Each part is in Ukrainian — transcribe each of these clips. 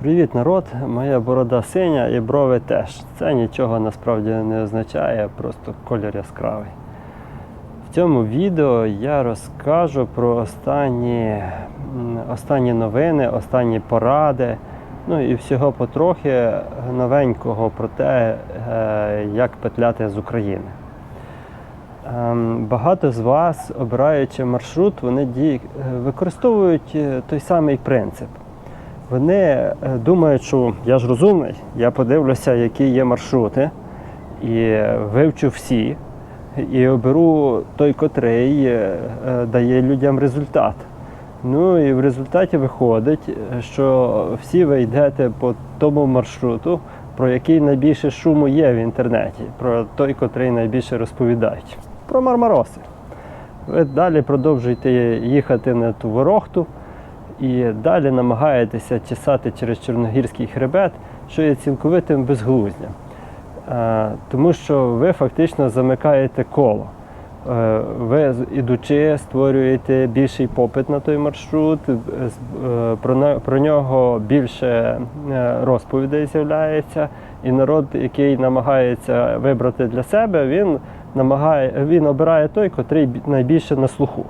Привіт, народ! Моя борода синя і брови теж. Це нічого насправді не означає, просто колір яскравий. В цьому відео я розкажу про останні, останні новини, останні поради, ну і всього потрохи новенького про те, е, як петляти з України. Ем, Багато з вас, обираючи маршрут, вони е, використовують е, той самий принцип. Вони е, думають, що я ж розумний, я подивлюся, які є маршрути, і е, вивчу всі, і оберу той, котрий е, дає людям результат. Ну і в результаті виходить, що всі ви йдете по тому маршруту, про який найбільше шуму є в інтернеті, про той, котрий найбільше розповідають. Про Мармароси. Ви далі продовжуєте їхати на ту ворохту і далі намагаєтеся чесати через Чорногірський хребет, що є цілковитим безглуздям. Е, Тому що ви фактично замикаєте коло. Е, Ви, ідучи, створюєте більший попит на той маршрут, е, про, нього більше розповідей з'являється, і народ, який намагається вибрати для себе, він намагає, він обирає той, котрий бі- найбільше на слуху.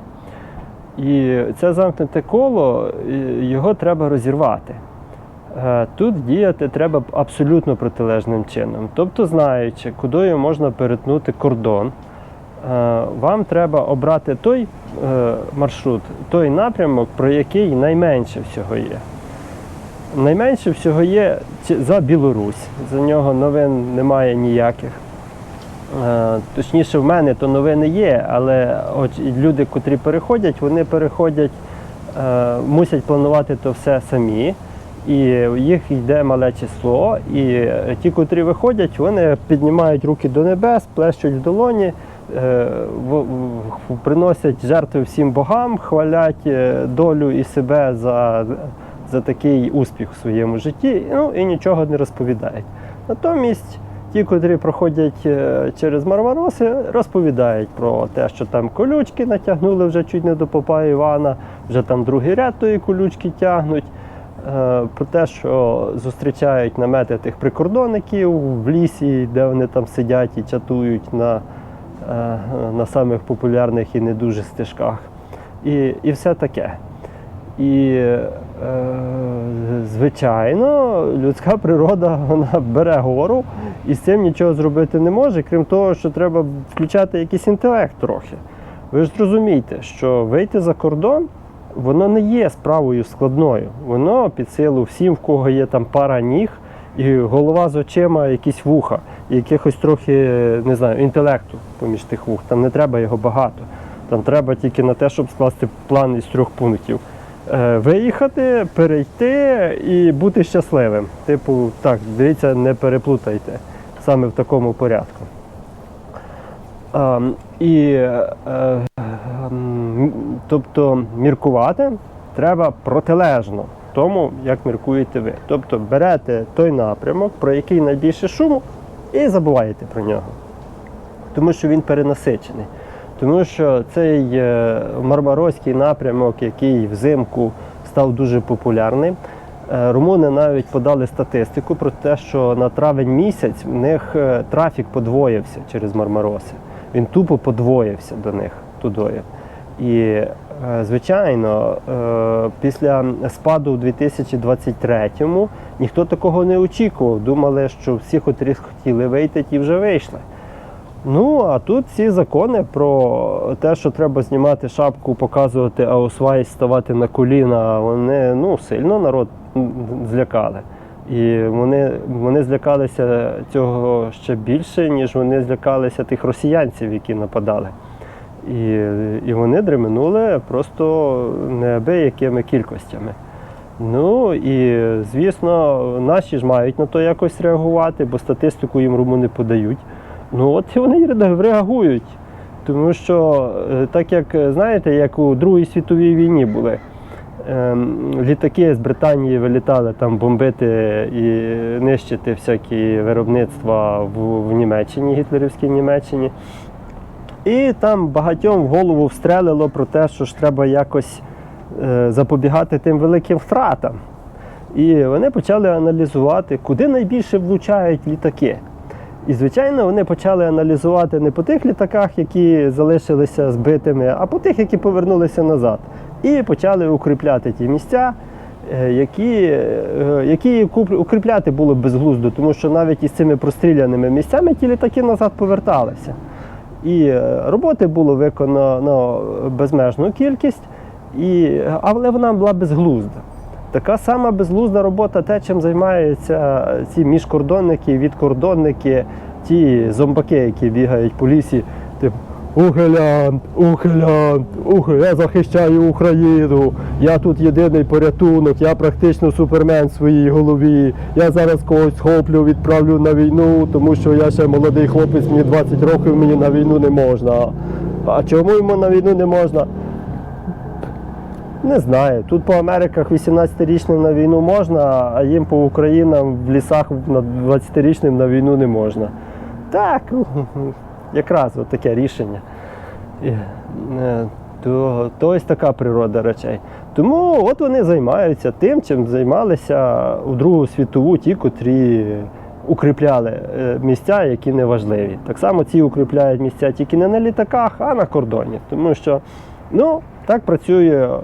І це замкнуте коло, його треба розірвати. Е, Тут діяти треба абсолютно протилежним чином. Тобто, знаючи, кудою можна перетнути кордон, е, вам треба обрати той е, маршрут, той напрямок, про який найменше всього є. Найменше всього є за Білорусь. За нього новин немає ніяких. Е, Точніше, в мене то новини є, але от люди, котрі переходять, вони переходять, е, мусять планувати то все самі. І їх йде мале число. І ті, котрі виходять, вони піднімають руки до небес, плещуть в долоні, е, в- в- приносять жертви всім богам, хвалять долю і себе за, за такий успіх у своєму житті, ну і нічого не розповідають. Натомість ті, котрі проходять е, через Мармароси, розповідають про те, що там колючки натягнули вже чуть не до попа Івана, вже там другий ряд тої колючки тягнуть. Е, Про те, що зустрічають намети тих прикордонників в лісі, де вони там сидять і чатують на, е, на самих популярних і не дуже стежках. І, і все таке. І, звичайно, людська природа вона бере гору і з цим нічого зробити не може, крім того, що треба включати якийсь інтелект трохи. Ви ж зрозумієте, що вийти за кордон воно не є справою складною. Воно під силу всім, в кого є там пара ніг, і голова з очима, якісь вуха, і якихось трохи не знаю, інтелекту поміж тих вух. Там не треба його багато. Там треба тільки на те, щоб скласти план із трьох пунктів. Е, Виїхати, перейти і бути щасливим. Типу, так, дивіться, не переплутайте саме в такому порядку. Ем, і, е, ем, тобто, міркувати треба протилежно тому, як міркуєте ви. Тобто берете той напрямок, про який найбільше шуму, і забуваєте про нього. Тому що він перенасичений. Тому що цей е, мармароський напрямок, який взимку став дуже популярним, е, румуни навіть подали статистику про те, що на травень місяць в них е, трафік подвоївся через Мармароси. Він тупо подвоївся до них тудою. І, звичайно, після спаду у 2023-му ніхто такого не очікував. Думали, що всі, котрі хотіли вийти, ті вже вийшли. Ну, а тут ці закони про те, що треба знімати шапку, показувати аусвайс, ставати на коліна, вони ну, сильно народ злякали. І вони, вони злякалися цього ще більше, ніж вони злякалися тих росіянців, які нападали. І, і вони дременули просто неабиякими кількостями. Ну і звісно, наші ж мають на то якось реагувати, бо статистику їм румуни подають. Ну от вони реагують. Тому що, е, так як е, знаєте, як у Другій світовій війні були, ем, літаки з Британії вилітали там бомбити і нищити всякі виробництва в, в Німеччині, гітлерівській Німеччині. І там багатьом в голову встрелило про те, що ж треба якось е, запобігати тим великим втратам. І вони почали аналізувати, куди найбільше влучають літаки. І, звичайно, вони почали аналізувати не по тих літаках, які залишилися збитими, а по тих, які повернулися назад. І почали укріпляти ті місця, е, які, е, які укріпляти було безглуздо, тому що навіть із цими простріляними місцями ті літаки назад поверталися. І е, роботи було виконано безмежну кількість, і, але вона була безглузда. Така сама безглузда робота, те, чим займаються ці міжкордонники, відкордонники, ті зомбаки, які бігають по лісі, типу Ухилянт, ухилянт, ух, я захищаю Україну, я тут єдиний порятунок, я практично супермен в своїй голові. Я зараз когось схоплю, відправлю на війну, тому що я ще молодий хлопець, мені 20 років, мені на війну не можна. А чому йому на війну не можна? Не знаю. Тут по Америках 18-річним на війну можна, а їм по Українам в лісах на 20-річним на війну не можна. Так, якраз от таке рішення. Е, То, то ось така природа речей. Тому от вони займаються тим, чим займалися у Другу світову ті, котрі укріпляли е, місця, які не важливі. Так само ці укріпляють місця тільки не на літаках, а на кордоні. Тому що ну, так працює е,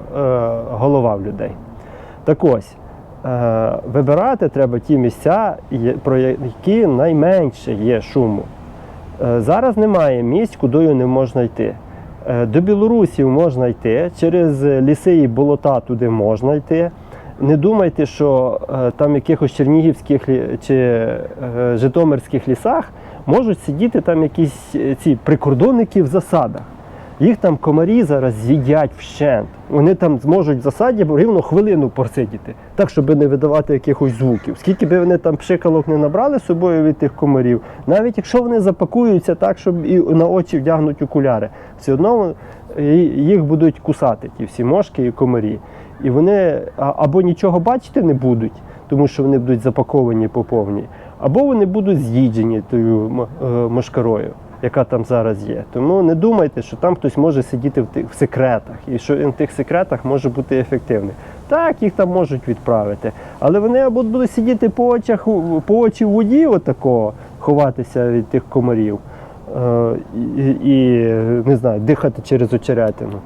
голова в людей. Так ось, е, вибирати треба ті місця, про які найменше є шуму. Е, Зараз немає місць, куди не можна йти. Е, До Білорусів можна йти, через ліси і болота туди можна йти. Не думайте, що е, там якихось чернігівських чи е, житомирських лісах можуть сидіти там якісь е, ці прикордонники в засадах. Їх там комарі зараз з'їдять вщент. Вони там зможуть в засаді рівно хвилину просидіти, так, щоб не видавати якихось звуків. Скільки би вони там пшикалок не набрали з собою від тих комарів, навіть якщо вони запакуються так, щоб і на очі вдягнуть окуляри, все одно їх будуть кусати, ті всі мошки і комарі. І вони або нічого бачити не будуть, тому що вони будуть запаковані по повній, або вони будуть з'їджені тою е, мошкарою яка там зараз є. Тому не думайте, що там хтось може сидіти в тих в секретах, і що в тих секретах може бути ефективним. Так, їх там можуть відправити, але вони або будуть сидіти по очах, по очі в воді, отакого, ховатися від тих комарів, е, і, не знаю, дихати через очеретину.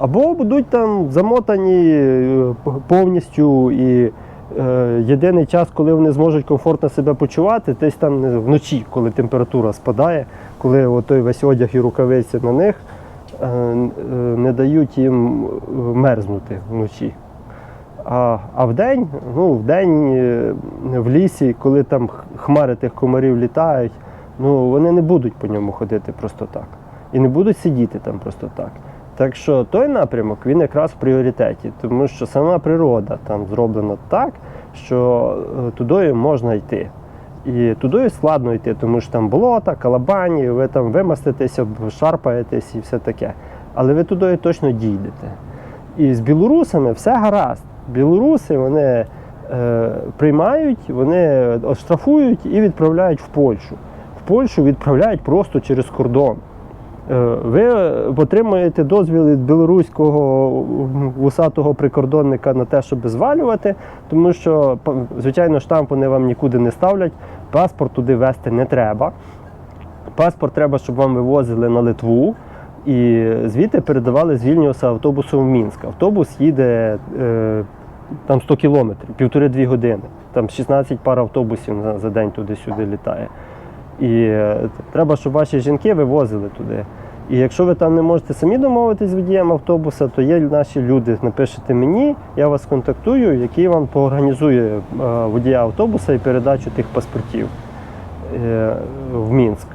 Або будуть там замотані е, повністю і єдиний час, коли вони зможуть комфортно себе почувати, десь там вночі, коли температура спадає, коли той весь одяг і рукавиці на них е, е, не дають їм е, мерзнути вночі. А, а вдень, ну, вдень е, в лісі, коли там хмари тих комарів літають, ну, вони не будуть по ньому ходити просто так. І не будуть сидіти там просто так. Так що той напрямок він якраз в пріоритеті, тому що сама природа там зроблена так, що е, туди можна йти. І туди складно йти, тому що там болота, калабані, ви там вимаститеся, шарпаєтесь і все таке. Але ви туди точно дійдете. І з білорусами все гаразд. Білоруси вони е, приймають, вони оштрафують і відправляють в Польщу. В Польщу відправляють просто через кордон. Е, Ви отримуєте дозвіл від білоруського вусатого прикордонника на те, щоб звалювати, тому що, звичайно, штамп вони вам нікуди не ставлять, паспорт туди вести не треба. Паспорт треба, щоб вам вивозили на Литву. І звідти передавали з Вільнюса автобусом в Мінськ. Автобус їде е, там 100 кілометрів, півтори-дві години. Там 16 пар автобусів за день туди-сюди літає. І е, треба, щоб ваші жінки вивозили туди. І якщо ви там не можете самі домовитись з водієм автобуса, то є наші люди. Напишете мені, я вас контактую, який вам поорганізує е, водія автобуса і передачу тих паспортів е, в Мінськ.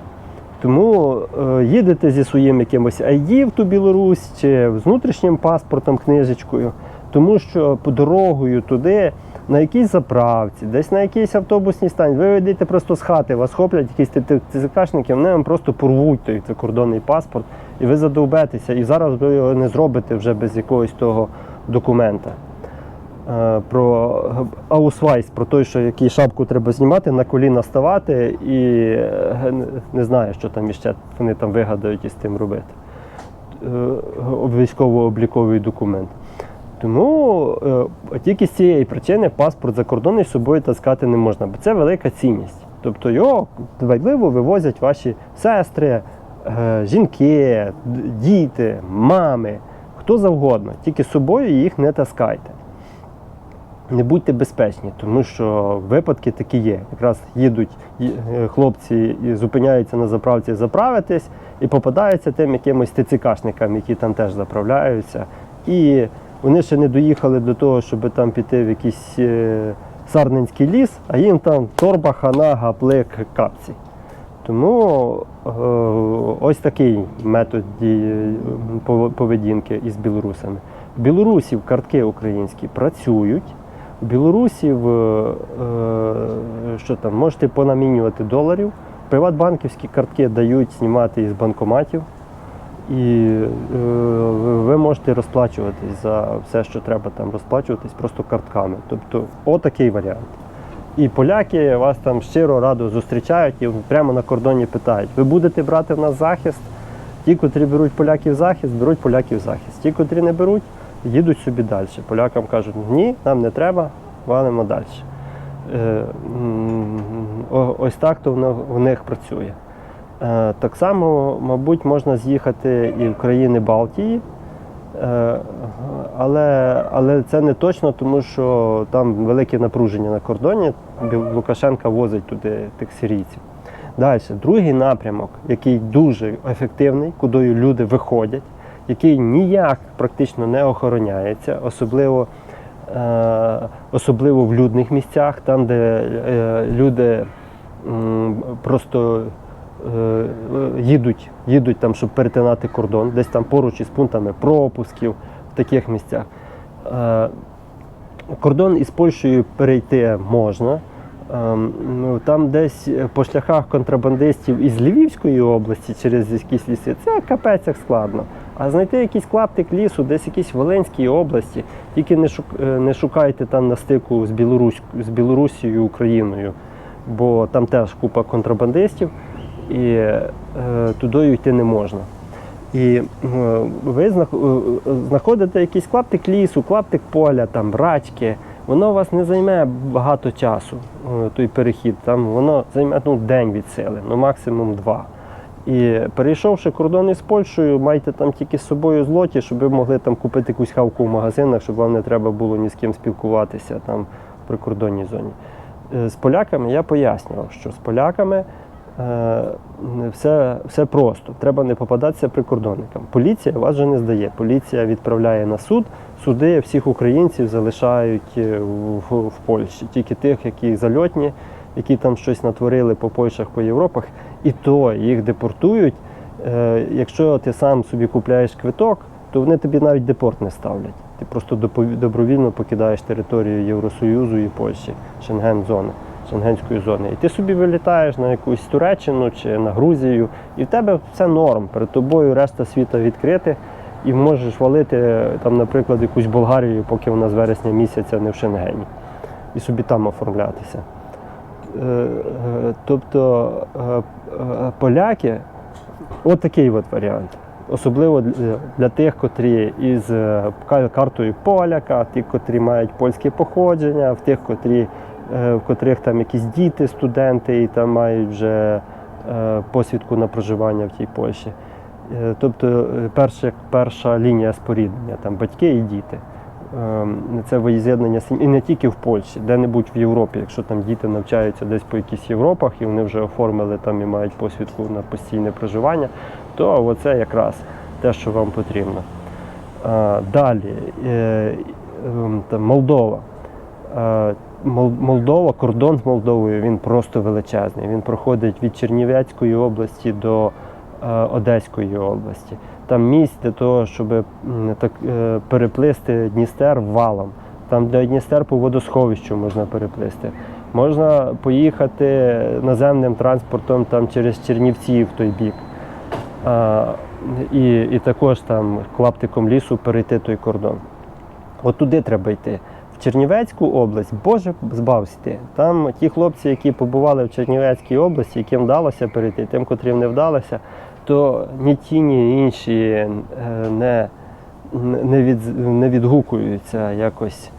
Тому їдете зі своїм якимось ID в ту Білорусь чи з внутрішнім паспортом, книжечкою, тому що по дорогою туди, на якійсь заправці, десь на якійсь автобусній станції, ви йдете просто з хати, вас хоплять якісь ТЦКшники, вони вам просто порвуть той закордонний паспорт, і ви задовбетеся. І зараз ви його не зробите вже без якогось того документа. Е, Про аусвайс, про той, що який шапку треба знімати, на коліна ставати, і е, не- не знаю, що там іще вони там вигадають із тим робити. Е, Військово-обліковий документ. Тому е, тільки з цієї причини паспорт закордонний з собою таскати не можна, бо це велика цінність. Тобто його дбайливо вивозять ваші сестри, е, жінки, діти, мами, хто завгодно. Тільки з собою їх не таскайте. Не будьте безпечні, тому що випадки такі є. Якраз їдуть е, хлопці і зупиняються на заправці заправитись і попадаються тим якимось ТЦКшникам, які там теж заправляються. І вони ще не доїхали до того, щоб там піти в якийсь е, сарненський ліс, а їм там торба, хана, гаплик, капці. Тому е, ось такий метод е, поведінки із білорусами. В Білорусів картки українські працюють. У Білорусів е, е, що там, можете понамінювати доларів. Приватбанківські картки дають знімати із банкоматів. І е, ви- можете розплачуватись за все, що треба там розплачуватись просто картками. Тобто, отакий варіант. І поляки вас там щиро радо зустрічають і прямо на кордоні питають: ви будете брати в нас захист? Ті, котрі беруть поляків захист, беруть поляків захист. Ті, котрі не беруть, їдуть собі далі. Полякам кажуть, ні, нам не треба, валимо далі. Е, ось так то в них працює. Е, Так само, мабуть, можна з'їхати і в країни Балтії, Е, але, але це не точно, тому що там велике напруження на кордоні. Лукашенка возить туди тих сирійців. Далі, другий напрямок, який дуже ефективний, куди люди виходять, який ніяк практично не охороняється, особливо, е, особливо в людних місцях, там, де люди просто їдуть, їдуть там, щоб перетинати кордон, десь там поруч із пунктами пропусків в таких місцях. Е, Кордон із Польщею перейти можна. Ем, ну, Там десь по шляхах контрабандистів із Львівської області через якісь ліси, це капець як складно. А знайти якийсь клаптик лісу, десь якійсь Волинській області, тільки не, е, не шукайте там на стику з, Білорусь, з Білорусією, Україною, бо там теж купа контрабандистів, і е, туди йти не можна. І е, ви е, знаходите якийсь клаптик лісу, клаптик поля, там рачки. Воно у вас не займе багато часу, е, той перехід. Там воно займе ну, день від сили, ну максимум два. І перейшовши кордон із Польщею, майте там тільки з собою злоті, щоб ви могли там купити якусь хавку в магазинах, щоб вам не треба було ні з ким спілкуватися там в прикордонній зоні. З поляками я пояснював, що з поляками все, все просто. Треба не попадатися прикордонникам. Поліція вас же не здає. Поліція відправляє на суд. Суди всіх українців залишають е, в, в Польщі, тільки тих, які зальотні, які там щось натворили по Польщах, по Європах, і то їх депортують. Е, Якщо ти сам собі купляєш квиток, то вони тобі навіть депорт не ставлять. Ти просто добровільно покидаєш територію Євросоюзу і Польщі, Шенген-зони, Шенгенської зони. І ти собі вилітаєш на якусь Туреччину чи на Грузію, і в тебе все норм. Перед тобою решта світу відкрити, і можеш валити там, наприклад, якусь Болгарію, поки вона з вересня місяця не в Шенгені, і собі там оформлятися. Е, е, Тобто е, поляки, от такий от варіант. Особливо для, тих, котрі із картою поляка, ті, котрі мають польське походження, в тих, котрі, в котрих там якісь діти, студенти і там мають вже е, посвідку на проживання в тій Польщі. Е, Тобто е, перша, перша лінія споріднення, там батьки і діти. Ем, Це виєднання сім'ї. І не тільки в Польщі, де-небудь в Європі. Якщо там діти навчаються десь по якихось Європах і вони вже оформили там і мають посвідку на постійне проживання, то оце якраз те, що вам потрібно. Далі е, ем, там, Молдова. Мол- Молдова, кордон з Молдовою він просто величезний. Він проходить від Чернівецької області до е, Одеської області. Там місць для того, щоб так, е, переплисти Дністер валом. Там до Дністер по водосховищу можна переплисти. Можна поїхати наземним транспортом там, через Чернівці в той бік. А, і, і також там клаптиком лісу перейти той кордон. От туди треба йти. Чернівецьку область, Боже, збався ти. Там ті хлопці, які побували в Чернівецькій області, яким вдалося перейти, тим, котрим не вдалося, то ні ті, ні інші е, не, не, від, не відгукуються якось.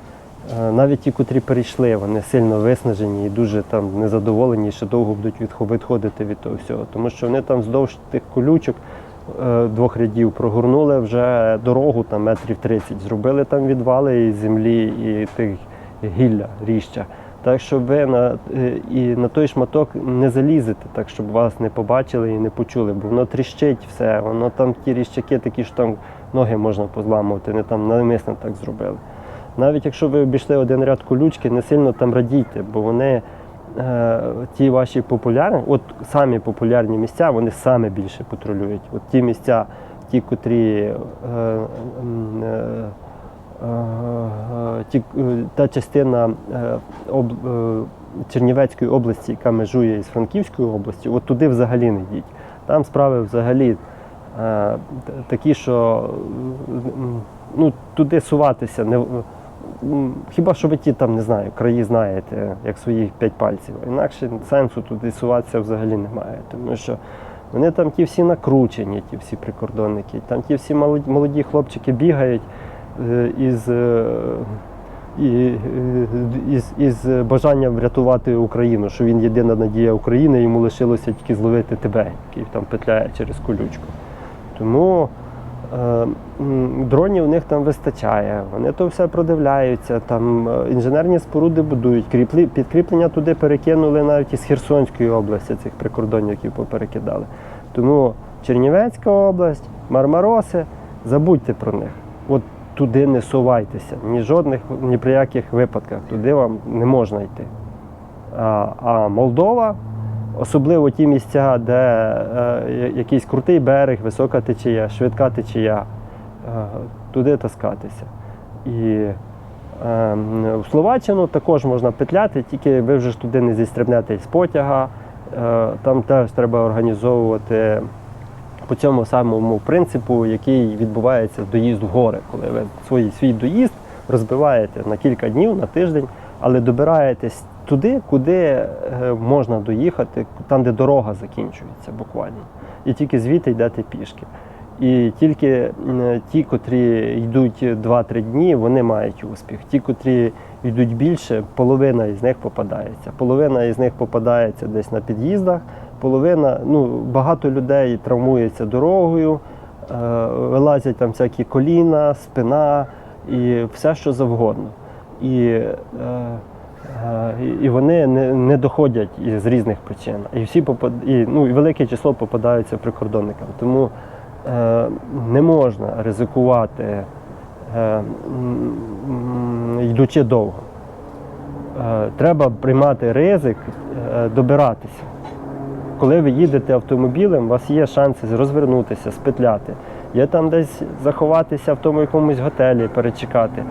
Е, Навіть ті, котрі перейшли, вони сильно виснажені і дуже там незадоволені, ще довго будуть відходити від того всього. Тому що вони там вздовж тих колючок двох рядів прогорнули вже дорогу там метрів 30, зробили там відвали із землі і тих гілля, ріща. Так що ви на, е, і на той шматок не залізете, так щоб вас не побачили і не почули, бо воно тріщить все, воно там ті ріщаки такі, що там ноги можна позламувати, не там навмисно так зробили. Навіть якщо ви обійшли один ряд колючки, не сильно там радійте, бо вони е, ті ваші популярні, от самі популярні місця, вони саме більше патрулюють. От ті місця, ті, котрі е, е, е, ті, е, та частина е, об, е, Чернівецької області, яка межує із Франківською областю, от туди взагалі не йдіть. Там справи взагалі е, такі, що е, ну, туди суватися не. М, Хіба що ви ті там не знаю, краї знаєте, як своїх п'ять пальців. Інакше сенсу туди суватися взагалі немає. Тому що вони там ті всі накручені, ті всі прикордонники, там ті всі молоді, молоді хлопчики бігають е, із, е, і, е, із, із бажанням врятувати Україну, що він єдина надія України, йому лишилося тільки зловити тебе, який там петляє через колючку. Тому дронів у них там вистачає, вони то все продивляються, там е, інженерні споруди будують, кріплі, підкріплення туди перекинули навіть із Херсонської області, цих прикордонників поперекидали. Тому Чернівецька область, Мармароси, забудьте про них. От туди не сувайтеся, ні жодних, ні при яких випадках, туди вам не можна йти. А, а Молдова, особливо ті місця, де е, якийсь крутий берег, висока течія, швидка течія, туди таскатися. І е, в Словаччину також можна петляти, тільки ви вже ж туди не зістрибнете з потяга. Е, там теж треба організовувати по цьому самому принципу, який відбувається доїзд в гори, коли ви свій, свій доїзд розбиваєте на кілька днів, на тиждень, але добираєтесь туди, куди е, можна доїхати, там, де дорога закінчується буквально. І тільки звідти йдете пішки. І тільки ті, котрі йдуть 2-3 дні, вони мають успіх. Ті, котрі йдуть більше, половина із них попадається. Половина із них попадається десь на під'їздах, половина, ну, багато людей травмується дорогою, е, вилазять там всякі коліна, спина і все, що завгодно. І, е, е, і- і вони не, не доходять із різних причин. І всі попад... і, ну, і велике число попадаються прикордонникам. Тому е, не можна ризикувати, е, йдучи довго. Е, треба приймати ризик, е, добиратися. Коли ви їдете автомобілем, у вас є шанси розвернутися, спетляти. Є там десь заховатися в тому якомусь готелі, перечекати,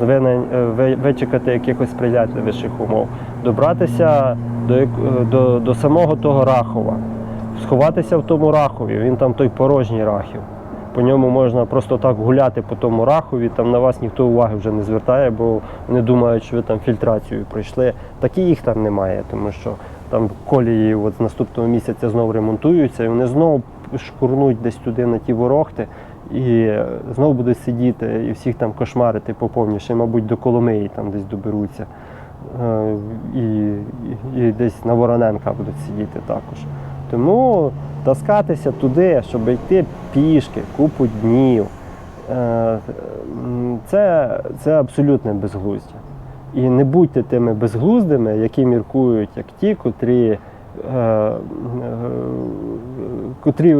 е, е, вичекати якихось сприятливіших умов, добратися до, е, до, до самого того Рахова, сховатися в тому Рахові, він там той порожній Рахів. По ньому можна просто так гуляти по тому рахові, там на вас ніхто уваги вже не звертає, бо вони думають, що ви там фільтрацію пройшли. Так і їх там немає, тому що там колії от з наступного місяця знову ремонтуються, і вони знову шкурнуть десь туди на ті ворохти, і знову будуть сидіти і всіх там кошмарити по повній, ще, мабуть, до Коломиї там десь доберуться. Е, І, і, і десь на Вороненка будуть сидіти також. Тому таскатися туди, щоб йти пішки, купу днів, е, це, це абсолютне безглуздя. І не будьте тими безглуздими, які міркують, як ті, котрі, е, е, котрі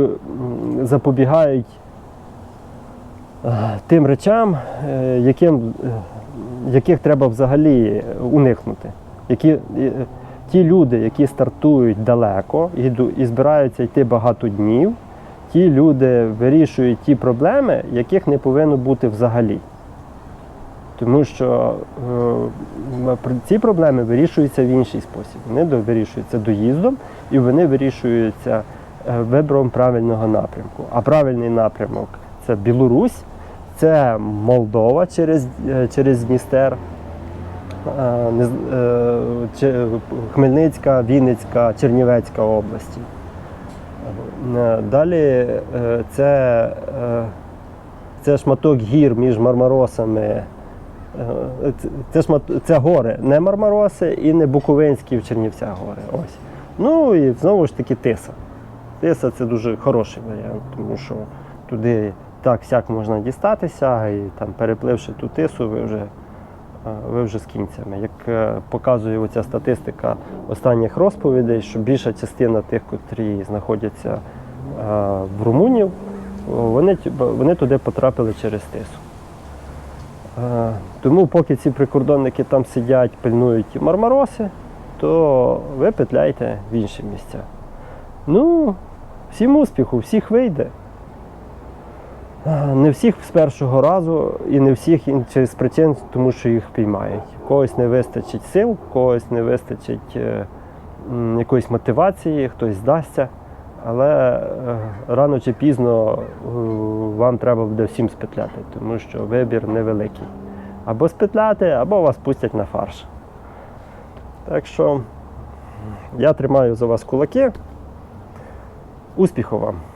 запобігають тим речам, яким, яких треба взагалі уникнути. Які, ті люди, які стартують далеко і, збираються йти багато днів, ті люди вирішують ті проблеми, яких не повинно бути взагалі. Тому що е, ці проблеми вирішуються в інший спосіб. Вони вирішуються доїздом і вони вирішуються е, вибором правильного напрямку. А правильний напрямок це Білорусь, це Молдова через, е, через Дністер, Хмельницька, Вінницька, Чернівецька області. Е, Далі е, це, е, це шматок гір між Мармаросами. Е, Це, це, гори, не Мармароси і не Буковинські в Чернівцях гори. Ось. Ну і знову ж таки Тиса. Тиса це дуже хороший варіант, тому що туди так сяк можна дістатися, і там, перепливши ту тису, ви вже, е, ви вже з кінцями. Як е, показує оця статистика останніх розповідей, що більша частина тих, котрі знаходяться е, в Румунів, вони, вони туди потрапили через тису. Е, Тому поки ці прикордонники там сидять, пильнують мармароси, то ви петляйте в інші місця. Ну, всім успіху, всіх вийде. Е, Не всіх з першого разу і не всіх через причин, тому що їх піймають. Когось не вистачить сил, когось не вистачить е, якоїсь мотивації, хтось здасться. Але е, рано чи пізно вам треба буде всім спетляти, тому що вибір невеликий. Або спетляти, або вас пустять на фарш. Так що я тримаю за вас кулаки. Успіху вам!